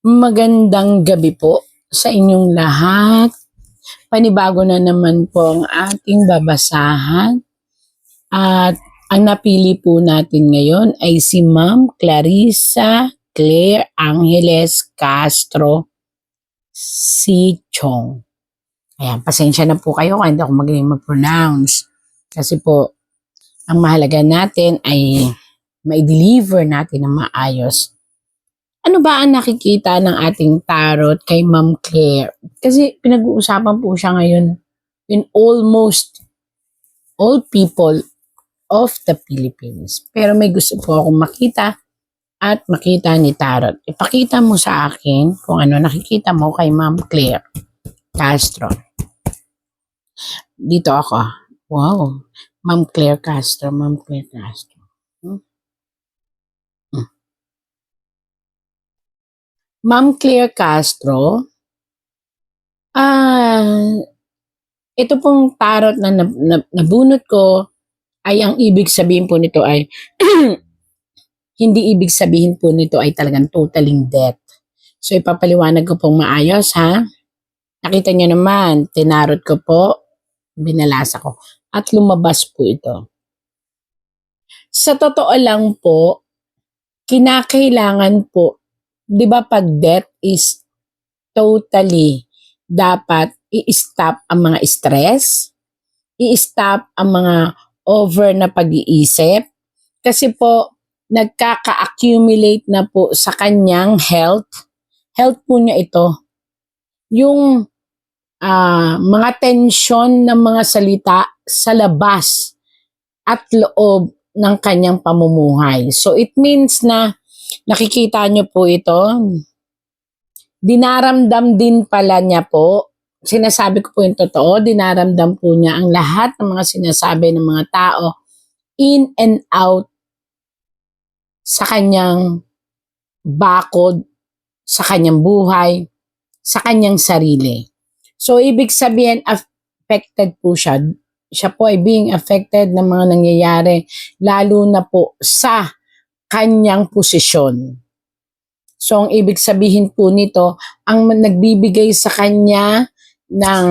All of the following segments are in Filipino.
Magandang gabi po sa inyong lahat. Panibago na naman po ang ating babasahan. At ang napili po natin ngayon ay si Ma'am Clarissa Claire Angeles Castro si Chong. Ayan, pasensya na po kayo kung hindi ako magaling mag-pronounce. Kasi po, ang mahalaga natin ay ma-deliver natin ng maayos ano ba ang nakikita ng ating tarot kay Ma'am Claire? Kasi pinag-uusapan po siya ngayon in almost all people of the Philippines. Pero may gusto po akong makita at makita ni Tarot. Ipakita mo sa akin kung ano nakikita mo kay Ma'am Claire Castro. Dito ako. Wow. Ma'am Claire Castro. Ma'am Claire Castro. Ma'am Claire Castro, ah, ito pong tarot na, nab- nab- nabunot ko ay ang ibig sabihin po nito ay hindi ibig sabihin po nito ay talagang totaling death. So ipapaliwanag ko pong maayos ha. Nakita niyo naman, tinarot ko po, binalasa ko at lumabas po ito. Sa totoo lang po, kinakailangan po 'di ba pag death is totally dapat i-stop ang mga stress, i-stop ang mga over na pag-iisip kasi po nagkaka-accumulate na po sa kanyang health. Health po niya ito. Yung ah, mga tension ng mga salita sa labas at loob ng kanyang pamumuhay. So it means na Nakikita niyo po ito. Dinaramdam din pala niya po. Sinasabi ko po yung totoo. Dinaramdam po niya ang lahat ng mga sinasabi ng mga tao in and out sa kanyang bakod, sa kanyang buhay, sa kanyang sarili. So, ibig sabihin, affected po siya. Siya po ay being affected ng mga nangyayari, lalo na po sa kanyang posisyon. So, ang ibig sabihin po nito, ang nagbibigay sa kanya ng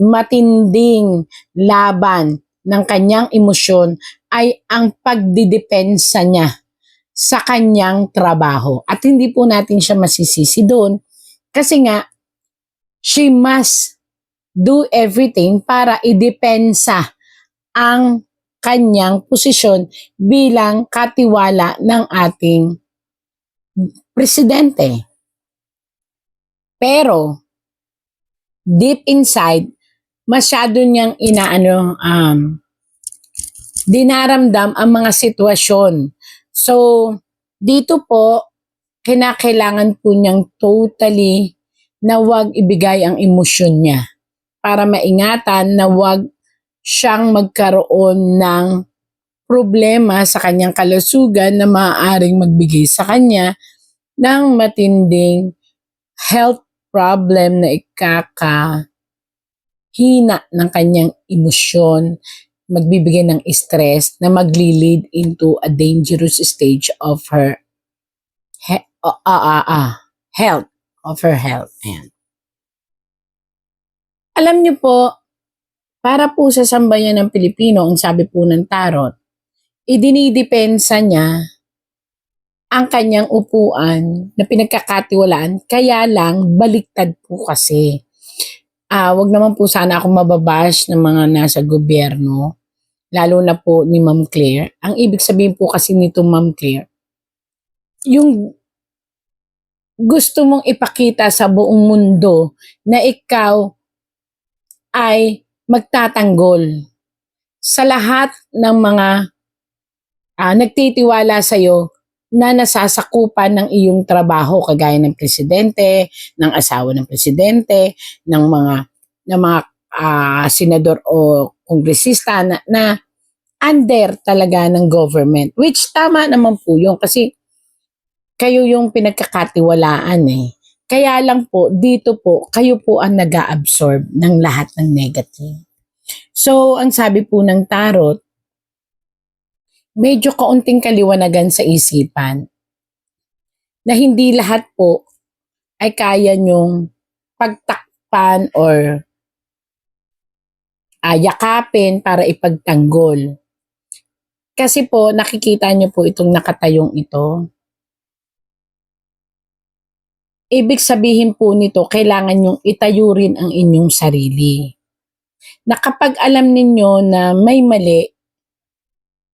matinding laban ng kanyang emosyon ay ang pagdidepensa niya sa kanyang trabaho. At hindi po natin siya masisisi doon kasi nga, she must do everything para idepensa ang kanyang posisyon bilang katiwala ng ating presidente. Pero, deep inside, masyado niyang inaano, um, dinaramdam ang mga sitwasyon. So, dito po, kinakailangan po niyang totally na wag ibigay ang emosyon niya para maingatan na wag siyang magkaroon ng problema sa kanyang kalusugan na maaaring magbigay sa kanya ng matinding health problem na ikaka hina ng kanyang emosyon, magbibigay ng stress na magli-lead into a dangerous stage of her he, uh, uh, uh, uh, health, of her health. Ayan. Alam niyo po, para po sa sambayan ng Pilipino, ang sabi po ng tarot, idinidepensa niya ang kanyang upuan na pinagkakatiwalaan, kaya lang baliktad po kasi. Ah, wag naman po sana ako mababash ng mga nasa gobyerno, lalo na po ni Ma'am Claire. Ang ibig sabihin po kasi nito Ma'am Claire, yung gusto mong ipakita sa buong mundo na ikaw ay magtatanggol sa lahat ng mga uh, nagtitiwala sa iyo na nasasakupan ng iyong trabaho kagaya ng presidente, ng asawa ng presidente, ng mga ng mga uh, senador o kongresista na, na under talaga ng government. Which tama naman po yun kasi kayo yung pinagkakatiwalaan eh. Kaya lang po, dito po, kayo po ang nag absorb ng lahat ng negative. So, ang sabi po ng tarot, medyo kaunting kaliwanagan sa isipan na hindi lahat po ay kaya nyong pagtakpan or ah, yakapin para ipagtanggol. Kasi po, nakikita nyo po itong nakatayong ito. Ibig sabihin po nito, kailangan nyong itayo rin ang inyong sarili. Na kapag alam ninyo na may mali,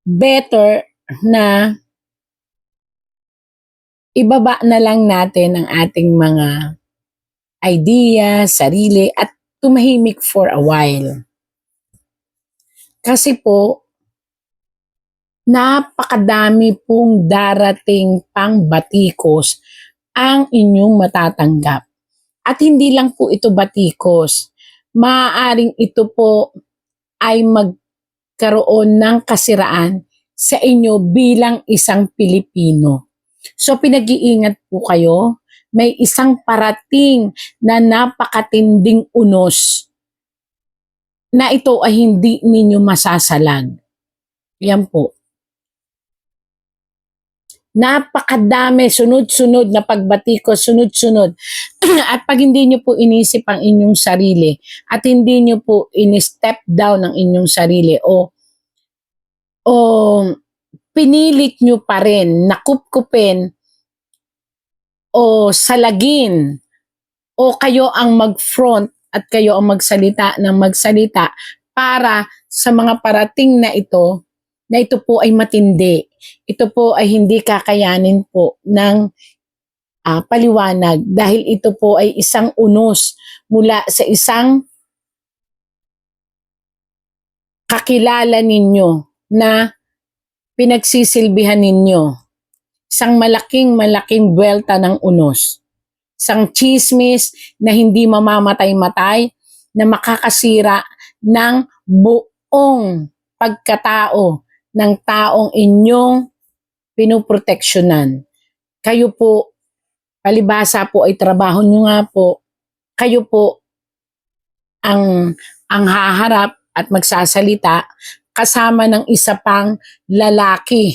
better na ibaba na lang natin ang ating mga idea, sarili, at tumahimik for a while. Kasi po, napakadami pong darating pang batikos ang inyong matatanggap. At hindi lang po ito batikos. Maaaring ito po ay magkaroon ng kasiraan sa inyo bilang isang Pilipino. So pinag-iingat po kayo. May isang parating na napakatinding unos na ito ay hindi ninyo masasalag. Yan po. Napakadami, sunod-sunod na pagbatikos, sunod-sunod. at pag hindi nyo po inisip ang inyong sarili at hindi nyo po in-step down ang inyong sarili o o pinilit nyo pa rin nakupkupin o salagin o kayo ang mag-front at kayo ang magsalita ng magsalita para sa mga parating na ito na ito po ay matindi. Ito po ay hindi kakayanin po ng ah, paliwanag dahil ito po ay isang unos mula sa isang kakilala ninyo na pinagsisilbihan ninyo. Isang malaking malaking buwelta ng unos. Isang chismis na hindi mamamatay-matay na makakasira ng buong pagkatao ng taong inyong pinoproteksyonan. Kayo po, palibasa po ay trabaho nyo nga po, kayo po ang, ang haharap at magsasalita kasama ng isa pang lalaki.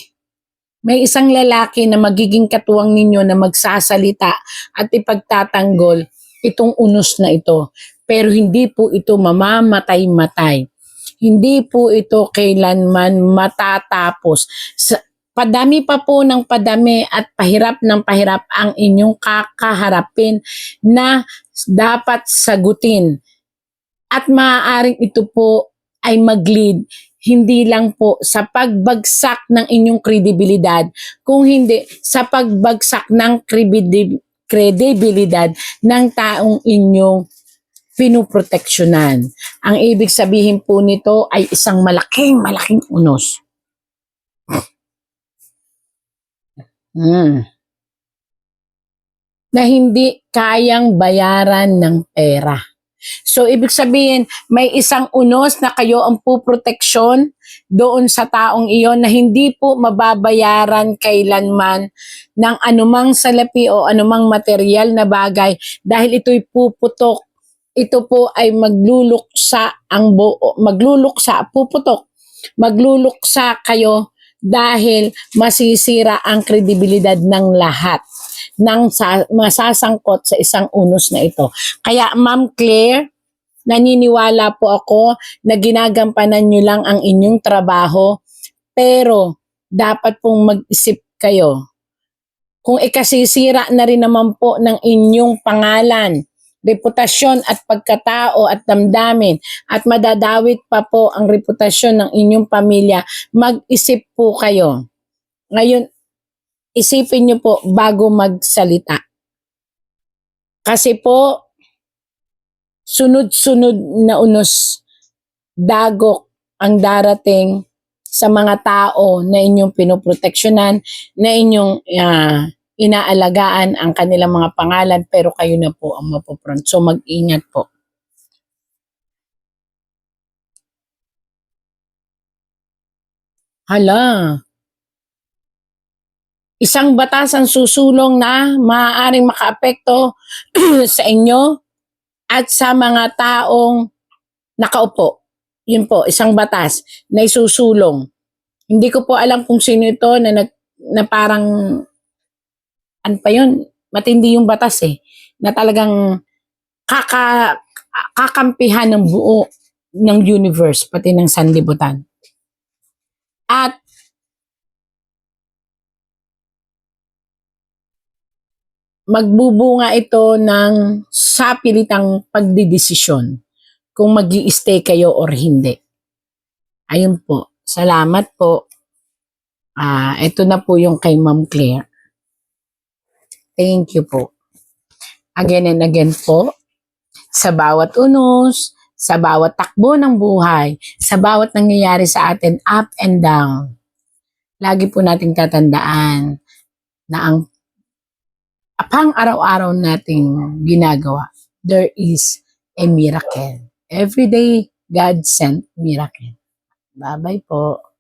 May isang lalaki na magiging katuwang ninyo na magsasalita at ipagtatanggol itong unos na ito. Pero hindi po ito mamamatay-matay. Hindi po ito kailanman matatapos. Sa, padami pa po ng padami at pahirap ng pahirap ang inyong kakaharapin na dapat sagutin. At maaaring ito po ay mag-lead hindi lang po sa pagbagsak ng inyong kredibilidad, kung hindi sa pagbagsak ng kredibil- kredibilidad ng taong inyong pinuproteksyonan. Ang ibig sabihin po nito ay isang malaking, malaking unos. Hmm. Na hindi kayang bayaran ng pera. So, ibig sabihin, may isang unos na kayo ang puproteksyon doon sa taong iyon na hindi po mababayaran kailanman ng anumang salapi o anumang material na bagay dahil ito'y puputok. Ito po ay magluluksa ang buo, magluluksa, puputok, magluluksa kayo dahil masisira ang kredibilidad ng lahat ng sa, masasangkot sa isang unos na ito. Kaya Ma'am Claire, naniniwala po ako na ginagampanan nyo lang ang inyong trabaho, pero dapat pong mag-isip kayo. Kung ikasisira na rin naman po ng inyong pangalan, reputasyon at pagkatao at damdamin at madadawit pa po ang reputasyon ng inyong pamilya, mag-isip po kayo. Ngayon, isipin nyo po bago magsalita. Kasi po, sunod-sunod na unos dagok ang darating sa mga tao na inyong pinoproteksyonan, na inyong ah, inaalagaan ang kanilang mga pangalan, pero kayo na po ang mapopront. So mag-ingat po. Hala, isang batas ang susulong na maaaring makaapekto sa inyo at sa mga taong nakaupo. Yun po, isang batas na isusulong. Hindi ko po alam kung sino ito na, nag, na parang, ano pa yun, matindi yung batas eh, na talagang kaka, kakampihan ng buo ng universe, pati ng sanlibutan. At magbubunga ito ng sapilitang pagdidesisyon kung mag stay kayo or hindi. Ayun po. Salamat po. Ah, ito na po yung kay Ma'am Claire. Thank you po. Again and again po, sa bawat unos, sa bawat takbo ng buhay, sa bawat nangyayari sa atin up and down, lagi po nating tatandaan na ang pang araw-araw nating ginagawa, there is a miracle. Every day, God sent miracle. Bye-bye po.